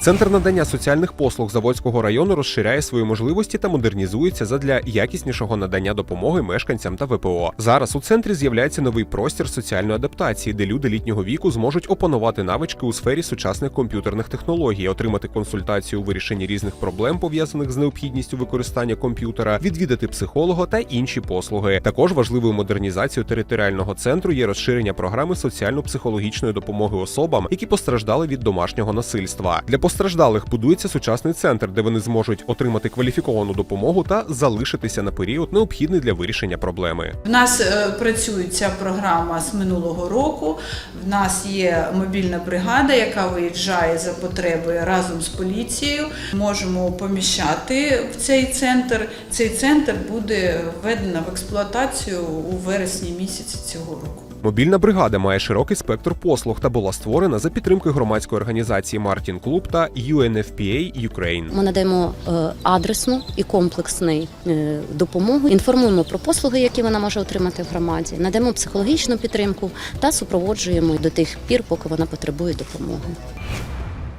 Центр надання соціальних послуг Заводського району розширяє свої можливості та модернізується задля якіснішого надання допомоги мешканцям та ВПО. Зараз у центрі з'являється новий простір соціальної адаптації, де люди літнього віку зможуть опанувати навички у сфері сучасних комп'ютерних технологій, отримати консультацію у вирішенні різних проблем, пов'язаних з необхідністю використання комп'ютера, відвідати психолога та інші послуги. Також важливою модернізацією територіального центру є розширення програми соціально-психологічної допомоги особам, які постраждали від домашнього насильства. Для постраждалих будується сучасний центр, де вони зможуть отримати кваліфіковану допомогу та залишитися на період, необхідний для вирішення проблеми. В нас е, працює ця програма з минулого року. В нас є мобільна бригада, яка виїжджає за потреби разом з поліцією. Можемо поміщати в цей центр. Цей центр буде введено в експлуатацію у вересні місяці цього року. Мобільна бригада має широкий спектр послуг та була створена за підтримки громадської організації Мартін Клуб та UNFPA Ukraine. Ми надаємо е, адресну і комплексну е, допомогу. Інформуємо про послуги, які вона може отримати в громаді. Надаємо психологічну підтримку та супроводжуємо до тих пір, поки вона потребує допомоги.